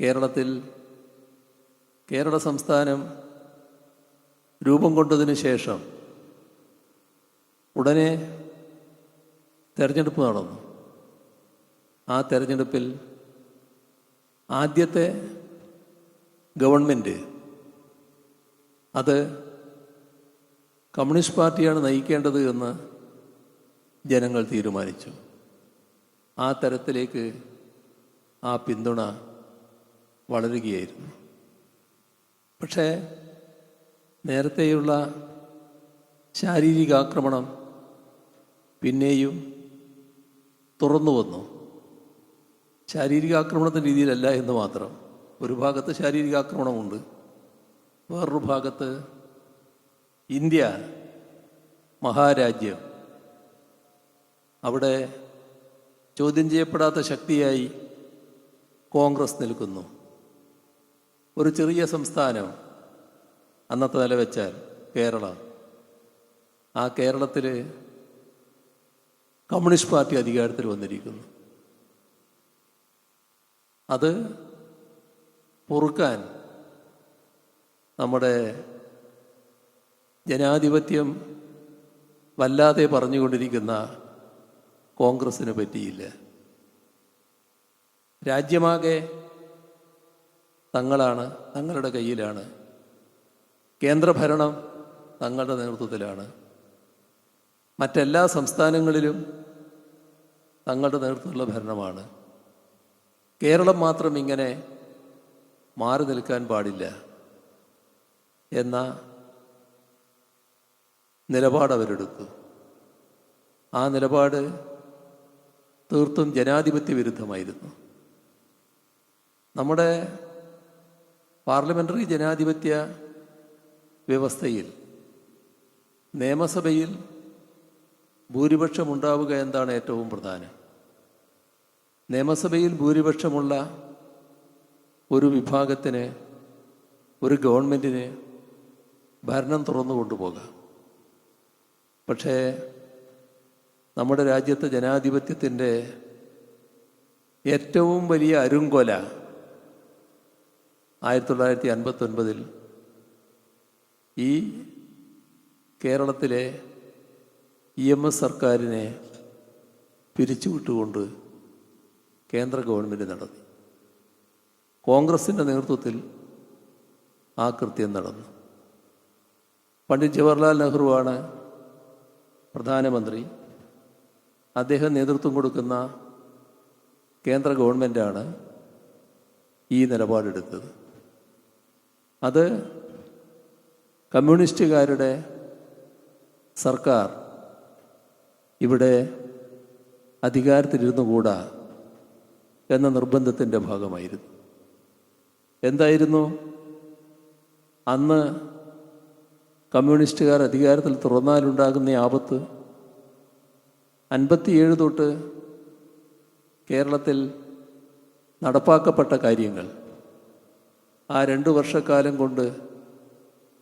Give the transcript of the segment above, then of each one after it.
കേരളത്തിൽ കേരള സംസ്ഥാനം രൂപം കൊണ്ടതിന് ശേഷം ഉടനെ തെരഞ്ഞെടുപ്പ് നടന്നു. ആ തെരഞ്ഞെടുപ്പിൽ ആദ്യത്തെ ഗവൺമെന്റ് അത് കമ്മ്യൂണിസ്റ്റ് പാർട്ടിയാണ് നയിക്കേണ്ടത് എന്ന് ജനങ്ങൾ തീരുമാനിച്ചു. ആ തരത്തിലേക്ക് ആ പിന്തുണ വളരുകയായിരുന്നു. പക്ഷേ നേരത്തെയുള്ള ശാരീരിക ആക്രമണം പിന്നെയും തുറന്നു വന്നു. ശാരീരിക ആക്രമണത്തിന്റെ രീതിയിലല്ല എന്ന് മാത്രം. ഒരു ഭാഗത്ത് ശാരീരിക ആക്രമണമുണ്ട് വേറൊരു ഭാഗത്ത് ഇന്ത്യ മഹാരാജ്യം. അവിടെ ചോദ്യം ചെയ്യപ്പെടാത്ത ശക്തിയായി കോൺഗ്രസ് നിൽക്കുന്നു. ഒരു ചെറിയ സംസ്ഥാനം അന്നത്തെ നില വെച്ചാൽ കേരളം. ആ കേരളത്തിൽ കമ്മ്യൂണിസ്റ്റ് പാർട്ടി അധികാരത്തിൽ വന്നിരിക്കുന്നു. അത് പൊറുക്കാൻ നമ്മുടെ ജനാധിപത്യം വല്ലാതെ പറഞ്ഞുകൊണ്ടിരിക്കുന്ന കോൺഗ്രസ്സിന് പറ്റിയില്ല. രാജ്യമാകെ തങ്ങളാണ് തങ്ങളുടെ കയ്യിലാണ്. കേന്ദ്രഭരണം തങ്ങളുടെ നേതൃത്വത്തിലാണ്. മറ്റെല്ലാ സംസ്ഥാനങ്ങളിലും തങ്ങളുടെ നേതൃത്വത്തിലുള്ള ഭരണമാണ്. കേരളം മാത്രം ഇങ്ങനെ മാറി നിൽക്കാൻ പാടില്ല എന്ന നിലപാട് അവരെടുത്തു. ആ നിലപാട് തീർത്തും ജനാധിപത്യ വിരുദ്ധമായിരുന്നു നമ്മുടെ പാർലമെന്ററി ജനാധിപത്യ വ്യവസ്ഥയിൽ നിയമസഭയിൽ ഭൂരിപക്ഷമുണ്ടാവുക എന്താണ് ഏറ്റവും പ്രധാനം? നിയമസഭയിൽ ഭൂരിപക്ഷമുള്ള ഒരു വിഭാഗത്തിന് ഒരു ഗവൺമെന്റിന് ഭരണം തുറന്നു കൊണ്ടുപോകാം. പക്ഷേ നമ്മുടെ രാജ്യത്തെ ജനാധിപത്യത്തിന്റെ ഏറ്റവും വലിയ അരുങ്കൊല ആയിരത്തി തൊള്ളായിരത്തി അൻപത്തൊൻപതിൽ ഈ കേരളത്തിലെ ഇ എം എസ് സർക്കാരിനെ പിരിച്ചുവിട്ടുകൊണ്ട് കേന്ദ്ര ഗവൺമെന്റ് നടത്തി. കോൺഗ്രസിന്റെ നേതൃത്വത്തിൽ ആ കൃത്യം നടന്നു. പണ്ഡിറ്റ് ജവഹർലാൽ നെഹ്റുവാണ് പ്രധാനമന്ത്രി. അദ്ദേഹം നേതൃത്വം കൊടുക്കുന്ന കേന്ദ്ര ഗവൺമെന്റാണ് ഈ നിലപാടെടുത്തത്. അത് കമ്മ്യൂണിസ്റ്റുകാരുടെ സർക്കാർ ഇവിടെ അധികാരത്തിലിരുന്നു കൂടാ എന്ന നിർബന്ധത്തിന്റെ ഭാഗമായിരുന്നു. എന്തായിരുന്നു? അന്ന് കമ്മ്യൂണിസ്റ്റുകാർ അധികാരത്തിൽ തുറന്നാലുണ്ടാകുന്ന ആപത്ത് അൻപത്തിയേഴ് തൊട്ട് കേരളത്തിൽ നടപ്പാക്കപ്പെട്ട കാര്യങ്ങൾ ആ രണ്ട് വർഷക്കാലം കൊണ്ട്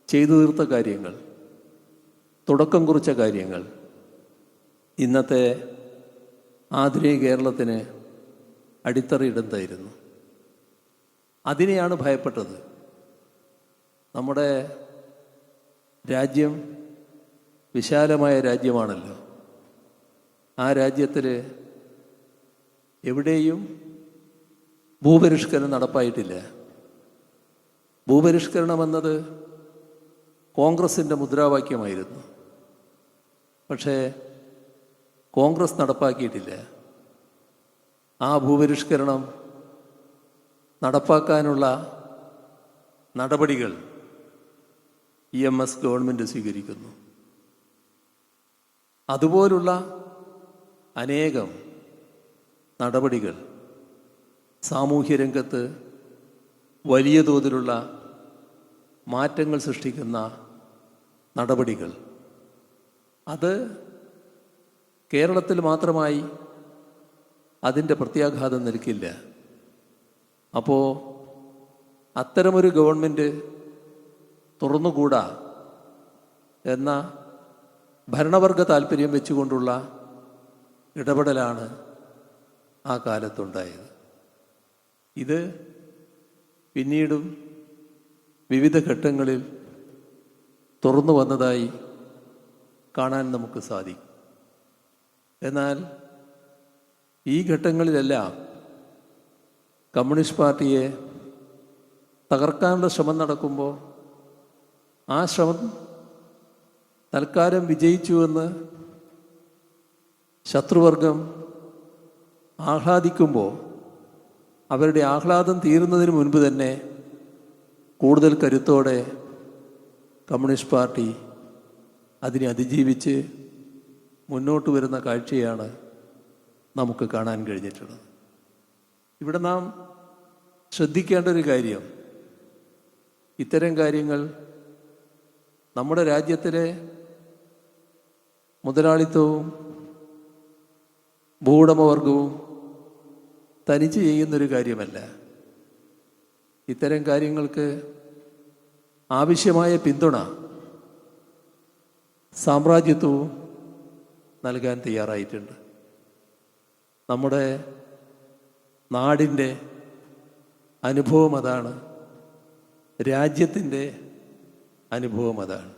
ചെയ്തു തീർത്ത കാര്യങ്ങൾ തുടക്കം കുറിച്ച കാര്യങ്ങൾ ഇന്നത്തെ ആധുനിക കേരളത്തിന് അടിത്തറയിടുന്നതായിരുന്നു അതിനെയാണ് ഭയപ്പെട്ടത്. നമ്മുടെ രാജ്യം വിശാലമായ രാജ്യമാണല്ലോ. ആ രാജ്യത്തിൽ എവിടെയും ഭൂപരിഷ്കരണം നടപ്പായിട്ടില്ല. ഭൂപരിഷ്കരണം എന്നത് കോൺഗ്രസിന്റെ മുദ്രാവാക്യമായിരുന്നു. പക്ഷേ കോൺഗ്രസ് നടപ്പാക്കിയിട്ടില്ല. ആ ഭൂപരിഷ്കരണം നടപ്പാക്കാനുള്ള നടപടികൾ ഇ എം എസ് ഗവൺമെന്റ് സ്വീകരിക്കുന്നു. അതുപോലുള്ള അനേകം നടപടികൾ സാമൂഹ്യ രംഗത്ത് വലിയ തോതിലുള്ള മാറ്റങ്ങൾ സൃഷ്ടിക്കുന്ന നടപടികൾ. അത് കേരളത്തിൽ മാത്രമായി അതിന്റെ പ്രത്യാഘാതം നിൽക്കില്ല. അപ്പോൾ അത്തരമൊരു ഗവൺമെന്റ് തുറന്നുകൂടാ എന്ന ഭരണവർഗ താല്പര്യം വെച്ചുകൊണ്ടുള്ള ഇടപെടലാണ് ആ കാലത്തുണ്ടായത്. ഇത് പിന്നീടും വിവിധ ഘട്ടങ്ങളിൽ തുറന്നു വന്നതായി കാണാൻ നമുക്ക് സാധിക്കും. എന്നാൽ ഈ ഘട്ടങ്ങളിലെല്ലാം കമ്മ്യൂണിസ്റ്റ് പാർട്ടിയെ തകർക്കാനുള്ള ശ്രമം നടക്കുമ്പോൾ ആ ശ്രമം തൽക്കാലം വിജയിച്ചുവെന്ന് ശത്രുവർഗം ആഹ്ലാദിക്കുമ്പോൾ അവരുടെ ആഹ്ലാദം തീരുന്നതിന് മുൻപ് തന്നെ കൂടുതൽ കരുത്തോടെ കമ്മ്യൂണിസ്റ്റ് പാർട്ടി അതിനെ അതിജീവിച്ച് മുന്നോട്ട് വരുന്ന കാഴ്ചയാണ് നമുക്ക് കാണാൻ കഴിഞ്ഞിട്ടുള്ളത്. ഇവിടെ നാം ശ്രദ്ധിക്കേണ്ട ഒരു കാര്യം ഇത്തരം കാര്യങ്ങൾ നമ്മുടെ രാജ്യത്തിലെ മുതലാളിത്തവും ഭൂവുടമവർഗവും തനിച്ച് ചെയ്യുന്നൊരു കാര്യമല്ല. ഇത്തരം കാര്യങ്ങൾക്ക് ആവശ്യമായ പിന്തുണ സാമ്രാജ്യത്വവും നൽകാൻ തയ്യാറായിട്ടുണ്ട്. നമ്മുടെ നാടിന്റെ അനുഭവം അതാണ് രാജ്യത്തിന്റെ അനുഭവം അതാണ്.